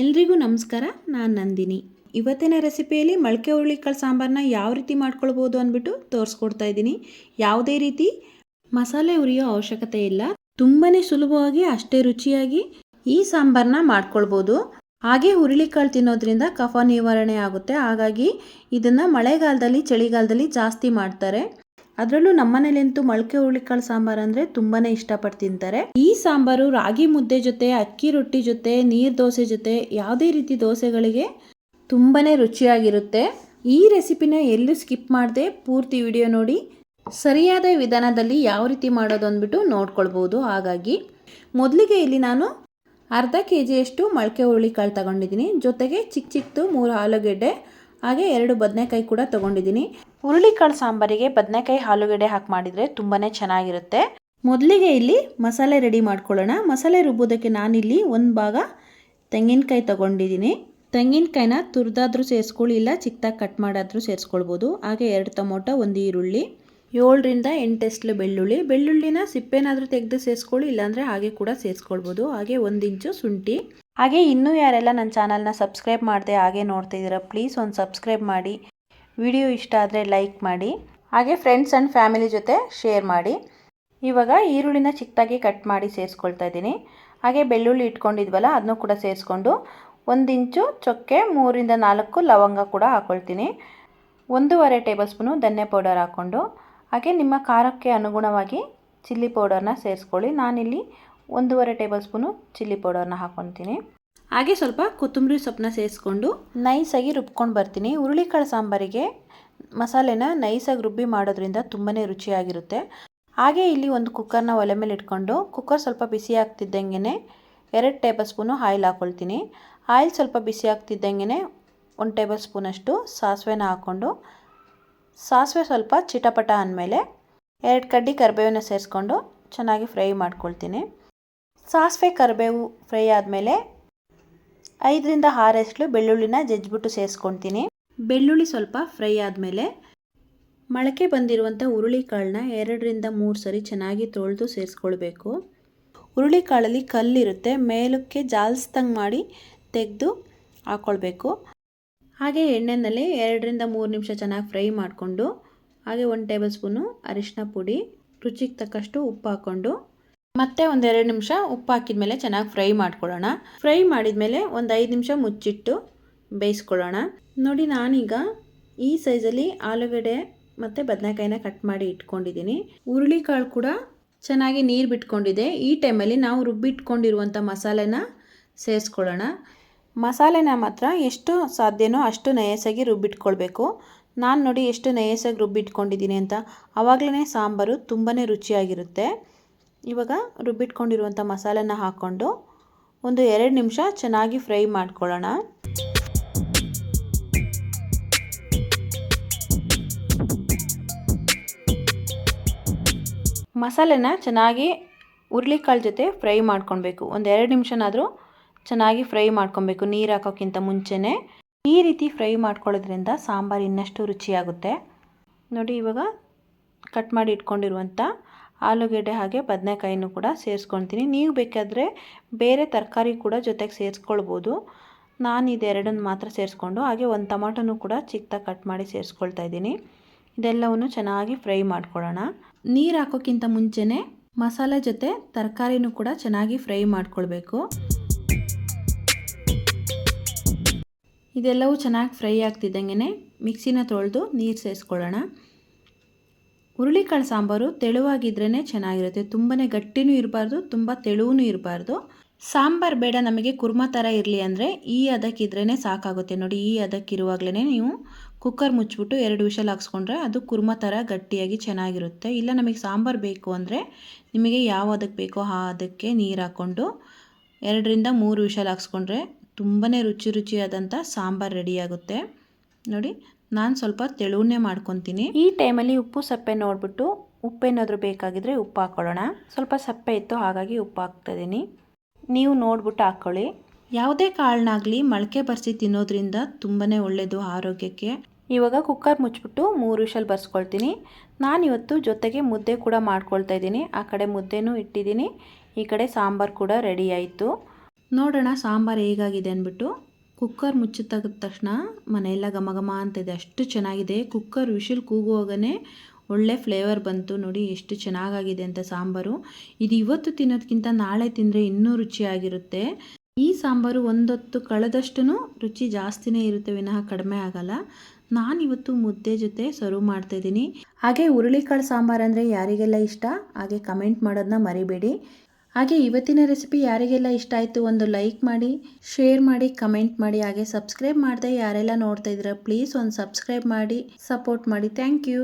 ಎಲ್ರಿಗೂ ನಮಸ್ಕಾರ, ನಾನು ನಂದಿನಿ. ಇವತ್ತಿನ ರೆಸಿಪಿಯಲ್ಲಿ ಮೊಳಕೆ ಹುರುಳಿಕಾಳು ಸಾಂಬಾರನ್ನ ಯಾವ ರೀತಿ ಮಾಡ್ಕೊಳ್ಬೋದು ಅಂದ್ಬಿಟ್ಟು ತೋರಿಸ್ಕೊಡ್ತಾ ಇದ್ದೀನಿ. ಯಾವುದೇ ರೀತಿ ಮಸಾಲೆ ಹುರಿಯೋ ಅವಶ್ಯಕತೆ ಇಲ್ಲ. ತುಂಬಾ ಸುಲಭವಾಗಿ, ಅಷ್ಟೇ ರುಚಿಯಾಗಿ ಈ ಸಾಂಬಾರನ್ನ ಮಾಡ್ಕೊಳ್ಬೋದು. ಹಾಗೆ ಹುರುಳಿಕಾಳು ತಿನ್ನೋದ್ರಿಂದ ಕಫ ನಿವಾರಣೆ ಆಗುತ್ತೆ. ಹಾಗಾಗಿ ಇದನ್ನು ಮಳೆಗಾಲದಲ್ಲಿ, ಚಳಿಗಾಲದಲ್ಲಿ ಜಾಸ್ತಿ ಮಾಡ್ತಾರೆ. ಅದರಲ್ಲೂ ನಮ್ಮನೇಲಂತೂ ಮೊಳಕೆ ಹುರುಳಿಕಾಳು ಸಾಂಬಾರು ಅಂದರೆ ತುಂಬಾ ಇಷ್ಟಪಟ್ಟು ತಿಂತಾರೆ. ಈ ಸಾಂಬಾರು ರಾಗಿ ಮುದ್ದೆ ಜೊತೆ, ಅಕ್ಕಿ ರೊಟ್ಟಿ ಜೊತೆ, ನೀರು ದೋಸೆ ಜೊತೆ ಯಾವುದೇ ರೀತಿ ದೋಸೆಗಳಿಗೆ ತುಂಬಾ ರುಚಿಯಾಗಿರುತ್ತೆ. ಈ ರೆಸಿಪಿನ ಎಲ್ಲೂ ಸ್ಕಿಪ್ ಮಾಡದೆ ಪೂರ್ತಿ ವಿಡಿಯೋ ನೋಡಿ. ಸರಿಯಾದ ವಿಧಾನದಲ್ಲಿ ಯಾವ ರೀತಿ ಮಾಡೋದು ಅಂದ್ಬಿಟ್ಟು ನೋಡ್ಕೊಳ್ಬೋದು. ಹಾಗಾಗಿ ಮೊದಲಿಗೆ ಇಲ್ಲಿ ನಾನು ಅರ್ಧ ಕೆ ಜಿಯಷ್ಟು ಮೊಳಕೆ ಹುರುಳಿಕಾಳು ತಗೊಂಡಿದ್ದೀನಿ. ಜೊತೆಗೆ ಚಿಕ್ಕ ಚಿಕ್ಕದು ಮೂರು ಆಲೂಗೆಡ್ಡೆ, ಹಾಗೆ ಎರಡು ಬದನೆಕಾಯಿ ಕೂಡ ತೊಗೊಂಡಿದ್ದೀನಿ. ಹುರುಳಿಕಾಳು ಸಾಂಬಾರಿಗೆ ಬದನೆಕಾಯಿ ಹಾಲುಗೆಡೆ ಹಾಕಿ ಮಾಡಿದರೆ ತುಂಬಾ ಚೆನ್ನಾಗಿರುತ್ತೆ. ಮೊದಲಿಗೆ ಇಲ್ಲಿ ಮಸಾಲೆ ರೆಡಿ ಮಾಡ್ಕೊಳ್ಳೋಣ. ಮಸಾಲೆ ರುಬ್ಬೋದಕ್ಕೆ ನಾನಿಲ್ಲಿ ಒಂದು ಭಾಗ ತೆಂಗಿನಕಾಯಿ ತಗೊಂಡಿದ್ದೀನಿ. ತೆಂಗಿನಕಾಯಿನ ತುರಿದಾದ್ರೂ ಸೇರಿಸ್ಕೊಳ್ಳಿ, ಇಲ್ಲ ಚಿಕ್ಕದಾಗಿ ಕಟ್ ಮಾಡಾದರೂ ಸೇರಿಸ್ಕೊಳ್ಬೋದು. ಹಾಗೆ ಎರಡು ಟೊಮೊಟೊ, ಒಂದು ಈರುಳ್ಳಿ, ಏಳರಿಂದ ಎಂಟೆಸ್ಲು ಬೆಳ್ಳುಳ್ಳಿ. ಬೆಳ್ಳುಳ್ಳಿನ ಸಿಪ್ಪೆನಾದರೂ ತೆಗೆದು ಸೇರಿಸ್ಕೊಳ್ಳಿ, ಇಲ್ಲಾಂದರೆ ಹಾಗೆ ಕೂಡ ಸೇರಿಸ್ಕೊಳ್ಬೋದು. ಹಾಗೆ ಒಂದು ಇಂಚು ಶುಂಠಿ. ಹಾಗೆ ಇನ್ನೂ ಯಾರೆಲ್ಲ ನನ್ನ ಚಾನಲ್ನ ಸಬ್ಸ್ಕ್ರೈಬ್ ಮಾಡಿದೆ ಹಾಗೆ ನೋಡ್ತಾ ಇದ್ದೀರಾ, ಪ್ಲೀಸ್ ಒಂದು ಸಬ್ಸ್ಕ್ರೈಬ್ ಮಾಡಿ. ವಿಡಿಯೋ ಇಷ್ಟ ಆದರೆ ಲೈಕ್ ಮಾಡಿ, ಹಾಗೆ ಫ್ರೆಂಡ್ಸ್ ಆ್ಯಂಡ್ ಫ್ಯಾಮಿಲಿ ಜೊತೆ ಶೇರ್ ಮಾಡಿ. ಇವಾಗ ಈರುಳ್ಳಿನ ಚಿಕ್ಕದಾಗಿ ಕಟ್ ಮಾಡಿ ಸೇರಿಸ್ಕೊಳ್ತಾ ಇದ್ದೀನಿ. ಹಾಗೆ ಬೆಳ್ಳುಳ್ಳಿ ಇಟ್ಕೊಂಡಿದ್ವಲ್ಲ ಅದನ್ನು ಕೂಡ ಸೇರಿಸ್ಕೊಂಡು ಒಂದಿಂಚು ಚೊಕ್ಕೆ ಮೂರಿಂದ ನಾಲ್ಕು ಲವಂಗ ಕೂಡ ಹಾಕ್ಕೊಳ್ತೀನಿ ಒಂದೂವರೆ ಟೇಬಲ್ ಸ್ಪೂನು ಧನ್ಯ ಪೌಡರ್ ಹಾಕ್ಕೊಂಡು, ಹಾಗೆ ನಿಮ್ಮ ಖಾರಕ್ಕೆ ಅನುಗುಣವಾಗಿ ಚಿಲ್ಲಿ ಪೌಡರ್ನ ಸೇರಿಸ್ಕೊಳ್ಳಿ. ನಾನಿಲ್ಲಿ ಒಂದೂವರೆ ಟೇಬಲ್ ಸ್ಪೂನು ಚಿಲ್ಲಿ ಪೌಡರ್ನ ಹಾಕ್ಕೊತೀನಿ ಹಾಗೆ ಸ್ವಲ್ಪ ಕೊತ್ತಂಬರಿ ಸೊಪ್ಪನ್ನ ಸೇರಿಸ್ಕೊಂಡು ನೈಸಾಗಿ ರುಬ್ಕೊಂಡು ಬರ್ತೀನಿ. ಹುರುಳಿಕಾಳು ಸಾಂಬಾರಿಗೆ ಮಸಾಲೆನ ನೈಸಾಗಿ ರುಬ್ಬಿ ಮಾಡೋದ್ರಿಂದ ತುಂಬಾ ರುಚಿಯಾಗಿರುತ್ತೆ. ಹಾಗೆ ಇಲ್ಲಿ ಒಂದು ಕುಕ್ಕರ್ನ ಒಲೆ ಮೇಲೆ ಇಟ್ಕೊಂಡು ಕುಕ್ಕರ್ ಸ್ವಲ್ಪ ಬಿಸಿ ಆಗ್ತಿದ್ದಂಗೆ ಎರಡು ಟೇಬಲ್ ಸ್ಪೂನು ಆಯಿಲ್ ಹಾಕ್ಕೊಳ್ತೀನಿ ಆಯಿಲ್ ಸ್ವಲ್ಪ ಬಿಸಿ ಆಗ್ತಿದ್ದಂಗೆ ಒಂದು ಟೇಬಲ್ ಸ್ಪೂನಷ್ಟು ಸಾಸಿವೆನ ಹಾಕ್ಕೊಂಡು, ಸಾಸಿವೆ ಸ್ವಲ್ಪ ಚಿಟಪಟ ಅಂದಮೇಲೆ ಎರಡು ಕಡ್ಡಿ ಕರಿಬೇವನ್ನ ಸೇರಿಸ್ಕೊಂಡು ಚೆನ್ನಾಗಿ ಫ್ರೈ ಮಾಡ್ಕೊಳ್ತೀನಿ. ಸಾಸಿವೆ ಕರಿಬೇವು ಫ್ರೈ ಆದಮೇಲೆ ಐದರಿಂದ ಆರಷ್ಟು ಬೆಳ್ಳುಳ್ಳಿನ ಜಜ್ಜಿಬಿಟ್ಟು ಸೇರಿಸ್ಕೊಳ್ತೀನಿ. ಬೆಳ್ಳುಳ್ಳಿ ಸ್ವಲ್ಪ ಫ್ರೈ ಆದಮೇಲೆ ಮೊಳಕೆ ಬಂದಿರುವಂಥ ಹುರುಳಿಕಾಳನ್ನ ಎರಡರಿಂದ ಮೂರು ಸರಿ ಚೆನ್ನಾಗಿ ತೊಳೆದು ಸೇರಿಸ್ಕೊಳ್ಬೇಕು. ಹುರುಳಿಕಾಳಲ್ಲಿ ಕಲ್ಲಿರುತ್ತೆ, ಮೇಲಕ್ಕೆ ಜಾಲಿಸ್ದಂಗೆ ಮಾಡಿ ತೆಗೆದು ಹಾಕ್ಕೊಳ್ಬೇಕು ಹಾಗೆ ಎಣ್ಣೆನಲ್ಲಿ ಎರಡರಿಂದ ಮೂರು ನಿಮಿಷ ಚೆನ್ನಾಗಿ ಫ್ರೈ ಮಾಡಿಕೊಂಡು ಹಾಗೆ ಒಂದು ಟೇಬಲ್ ಸ್ಪೂನು ಅರಿಶಿನ ಪುಡಿ, ರುಚಿಗೆ ತಕ್ಕಷ್ಟು ಉಪ್ಪು ಹಾಕ್ಕೊಂಡು ಮತ್ತೆ ಒಂದೆರಡು ನಿಮಿಷ ಉಪ್ಪು ಹಾಕಿದ ಮೇಲೆ ಚೆನ್ನಾಗಿ ಫ್ರೈ ಮಾಡ್ಕೊಳ್ಳೋಣ. ಫ್ರೈ ಮಾಡಿದ ಮೇಲೆ ಒಂದು ಐದು ನಿಮಿಷ ಮುಚ್ಚಿಟ್ಟು ಬೇಯಿಸ್ಕೊಳ್ಳೋಣ. ನೋಡಿ ನಾನೀಗ ಈ ಸೈಜಲ್ಲಿ ಆಲೂಗಡ್ಡೆ ಮತ್ತು ಬದನೆಕಾಯಿನ ಕಟ್ ಮಾಡಿ ಇಟ್ಕೊಂಡಿದ್ದೀನಿ. ಹುರುಳಿಕಾಳು ಕೂಡ ಚೆನ್ನಾಗಿ ನೀರು ಬಿಟ್ಕೊಂಡಿದೆ. ಈ ಟೈಮಲ್ಲಿ ನಾವು ರುಬ್ಬಿಟ್ಕೊಂಡಿರುವಂಥ ಮಸಾಲೆನ ಸೇರಿಸ್ಕೊಳ್ಳೋಣ. ಮಸಾಲೆನ ಮಾತ್ರ ಎಷ್ಟು ಸಾಧ್ಯನೋ ಅಷ್ಟು ನಯಸಾಗಿ ರುಬ್ಬಿಟ್ಕೊಳ್ಬೇಕು. ನಾನು ನೋಡಿ ಎಷ್ಟು ನಯಸಾಗಿ ರುಬ್ಬಿಟ್ಕೊಂಡಿದ್ದೀನಿ ಅಂತ. ಆವಾಗಲೇ ಸಾಂಬಾರು ತುಂಬಾ ರುಚಿಯಾಗಿರುತ್ತೆ. ಇವಾಗ ರುಬ್ಬಿಟ್ಕೊಂಡಿರುವಂಥ ಮಸಾಲೆನ ಹಾಕ್ಕೊಂಡು ಒಂದು ಎರಡು ನಿಮಿಷ ಚೆನ್ನಾಗಿ ಫ್ರೈ ಮಾಡ್ಕೊಳ್ಳೋಣ. ಮಸಾಲೆನ ಚೆನ್ನಾಗಿ ಹುರ್ಳಿಕಾಳು ಜೊತೆ ಫ್ರೈ ಮಾಡ್ಕೊಳ್ಬೇಕು. ಒಂದು ಎರಡು ನಿಮಿಷನಾದರೂ ಚೆನ್ನಾಗಿ ಫ್ರೈ ಮಾಡ್ಕೊಬೇಕು ನೀರು ಹಾಕೋಕ್ಕಿಂತ ಮುಂಚೆನೇ. ಈ ರೀತಿ ಫ್ರೈ ಮಾಡ್ಕೊಳ್ಳೋದ್ರಿಂದ ಸಾಂಬಾರು ಇನ್ನಷ್ಟು ರುಚಿಯಾಗುತ್ತೆ. ನೋಡಿ ಇವಾಗ ಕಟ್ ಮಾಡಿ ಇಟ್ಕೊಂಡಿರುವಂಥ ಆಲೂಗೆಡ್ಡೆ ಹಾಗೆ ಬದನೆಕಾಯಿನೂ ಕೂಡ ಸೇರಿಸ್ಕೊಳ್ತೀನಿ. ನೀವು ಬೇಕಾದರೆ ಬೇರೆ ತರಕಾರಿ ಕೂಡ ಜೊತೆಗೆ ಸೇರಿಸ್ಕೊಳ್ಬೋದು. ನಾನು ಇದೆರಡನ್ನು ಮಾತ್ರ ಸೇರಿಸ್ಕೊಂಡು ಹಾಗೆ ಒಂದು ಟೊಮಾಟೊನೂ ಕೂಡ ಚಿಕ್ಕದಾಗಿ ಕಟ್ ಮಾಡಿ ಸೇರಿಸ್ಕೊಳ್ತಾ ಇದ್ದೀನಿ. ಇದೆಲ್ಲವನ್ನು ಚೆನ್ನಾಗಿ ಫ್ರೈ ಮಾಡ್ಕೊಳ್ಳೋಣ. ನೀರು ಹಾಕೋಕ್ಕಿಂತ ಮುಂಚೆನೇ ಮಸಾಲೆ ಜೊತೆ ತರಕಾರಿನೂ ಕೂಡ ಚೆನ್ನಾಗಿ ಫ್ರೈ ಮಾಡ್ಕೊಳ್ಬೇಕು. ಇದೆಲ್ಲವೂ ಚೆನ್ನಾಗಿ ಫ್ರೈ ಆಗ್ತಿದ್ದಂಗೆ ಮಿಕ್ಸಿನ ತೊಳೆದು ನೀರು ಸೇರಿಸ್ಕೊಳ್ಳೋಣ. ಹುರುಳಿಕಾಳು ಸಾಂಬಾರು ತೆಳುವಾಗಿದ್ರೇ ಚೆನ್ನಾಗಿರುತ್ತೆ. ತುಂಬಾ ಗಟ್ಟಿನೂ ಇರಬಾರ್ದು, ತುಂಬ ತೆಳುವೂ ಇರಬಾರ್ದು. ಸಾಂಬಾರು ಬೇಡ, ನಮಗೆ ಕುರ್ಮ ಥರ ಇರಲಿ ಅಂದರೆ ಈ ಅದಕ್ಕಿದ್ರೇ ಸಾಕಾಗುತ್ತೆ. ನೋಡಿ, ಈ ಅದಕ್ಕಿರುವಾಗಲೇ ನೀವು ಕುಕ್ಕರ್ ಮುಚ್ಚಿಬಿಟ್ಟು ಎರಡು ವಿಷಲ್ ಹಾಕ್ಸ್ಕೊಂಡ್ರೆ ಅದು ಕುರ್ಮ ಥರ ಗಟ್ಟಿಯಾಗಿ ಚೆನ್ನಾಗಿರುತ್ತೆ. ಇಲ್ಲ, ನಮಗೆ ಸಾಂಬಾರು ಬೇಕು ಅಂದರೆ ನಿಮಗೆ ಯಾವ ಅದಕ್ಕೆ ಬೇಕೋ ಆ ಅದಕ್ಕೆ ನೀರು ಹಾಕ್ಕೊಂಡು ಎರಡರಿಂದ ಮೂರು ವಿಷಲ್ ಹಾಕ್ಸ್ಕೊಂಡ್ರೆ ತುಂಬಾ ರುಚಿ ರುಚಿಯಾದಂಥ ಸಾಂಬಾರು ರೆಡಿಯಾಗುತ್ತೆ ನೋಡಿ ನಾನು ಸ್ವಲ್ಪ ತೆಳುವನ್ನೇ ಮಾಡ್ಕೊತೀನಿ. ಈ ಟೈಮಲ್ಲಿ ಉಪ್ಪು ಸಪ್ಪೆ ನೋಡಿಬಿಟ್ಟು ಉಪ್ಪೇನಾದರೂ ಬೇಕಾಗಿದ್ದರೆ ಉಪ್ಪು ಹಾಕ್ಕೊಳ್ಳೋಣ ಸ್ವಲ್ಪ ಸಪ್ಪೆ ಇತ್ತು ಹಾಗಾಗಿ ಉಪ್ಪು ಹಾಕ್ತಾಯಿದ್ದೀನಿ ನೀವು ನೋಡ್ಬಿಟ್ಟು ಹಾಕ್ಕೊಳ್ಳಿ ಯಾವುದೇ ಕಾಳನ್ನಾಗಲಿ ಮೊಳಕೆ ಬರೆಸಿ ತಿನ್ನೋದ್ರಿಂದ ತುಂಬಾ ಒಳ್ಳೆಯದು ಆರೋಗ್ಯಕ್ಕೆ. ಇವಾಗ ಕುಕ್ಕರ್ ಮುಚ್ಚಿಬಿಟ್ಟು ಮೂರು ವಿಷಲ್ ಬರ್ಸ್ಕೊಳ್ತೀನಿ. ನಾನಿವತ್ತು ಜೊತೆಗೆ ಮುದ್ದೆ ಕೂಡ ಮಾಡ್ಕೊಳ್ತಾ ಇದ್ದೀನಿ. ಆ ಕಡೆ ಮುದ್ದೆನೂ ಇಟ್ಟಿದ್ದೀನಿ. ಈ ಕಡೆ ಸಾಂಬಾರು ಕೂಡ ರೆಡಿ ಆಯಿತು. ನೋಡೋಣ ಸಾಂಬಾರು ಹೇಗಾಗಿದೆ ಅಂದ್ಬಿಟ್ಟು ಕುಕ್ಕರ್ ಮುಚ್ಚಿ ತೆಗೆದ ತಕ್ಷಣ ಮನೆಯೆಲ್ಲ ಘಮ ಘಮ ಅಂತಿದೆ. ಅಷ್ಟು ಚೆನ್ನಾಗಿದೆ. ಕುಕ್ಕರ್ ವಿಶಿಲ್ ಕೂಗುವಾಗನೇ ಒಳ್ಳೆ ಫ್ಲೇವರ್ ಬಂತು. ನೋಡಿ ಎಷ್ಟು ಚೆನ್ನಾಗಾಗಿದೆ ಅಂತ ಸಾಂಬಾರು. ಇದು ಇವತ್ತು ತಿನ್ನೋದಕ್ಕಿಂತ ನಾಳೆ ತಿಂದರೆ ಇನ್ನೂ ರುಚಿಯಾಗಿರುತ್ತೆ. ಈ ಸಾಂಬಾರು ಒಂದೊತ್ತು ಕಳೆದಷ್ಟು ರುಚಿ ಜಾಸ್ತಿನೇ ಇರುತ್ತೆ. ವಿನಃ ಕಡಿಮೆ ಆಗಲ್ಲ. ನಾನಿವತ್ತು ಮುದ್ದೆ ಜೊತೆ ಸರ್ವ್ ಮಾಡ್ತಾಯಿದ್ದೀನಿ ಹಾಗೆ ಹುರುಳಿಕಾಳು ಸಾಂಬಾರು ಅಂದರೆ ಯಾರಿಗೆಲ್ಲ ಇಷ್ಟ, ಹಾಗೆ ಕಮೆಂಟ್ ಮಾಡೋದನ್ನ ಮರಿಬೇಡಿ. ಹಾಗೆ ಇವತ್ತಿನ ರೆಸಿಪಿ ಯಾರಿಗೆಲ್ಲ ಇಷ್ಟ ಆಯಿತು ಒಂದು ಲೈಕ್ ಮಾಡಿ, ಶೇರ್ ಮಾಡಿ, ಕಮೆಂಟ್ ಮಾಡಿ, ಹಾಗೆ ಸಬ್ಸ್ಕ್ರೈಬ್ ಮಾಡದೆ ಯಾರೆಲ್ಲ ನೋಡ್ತಾ ಇದ್ದೀರಾ, ಪ್ಲೀಸ್ ಒಂದು ಸಬ್ಸ್ಕ್ರೈಬ್ ಮಾಡಿ, ಸಪೋರ್ಟ್ ಮಾಡಿ. Thank you.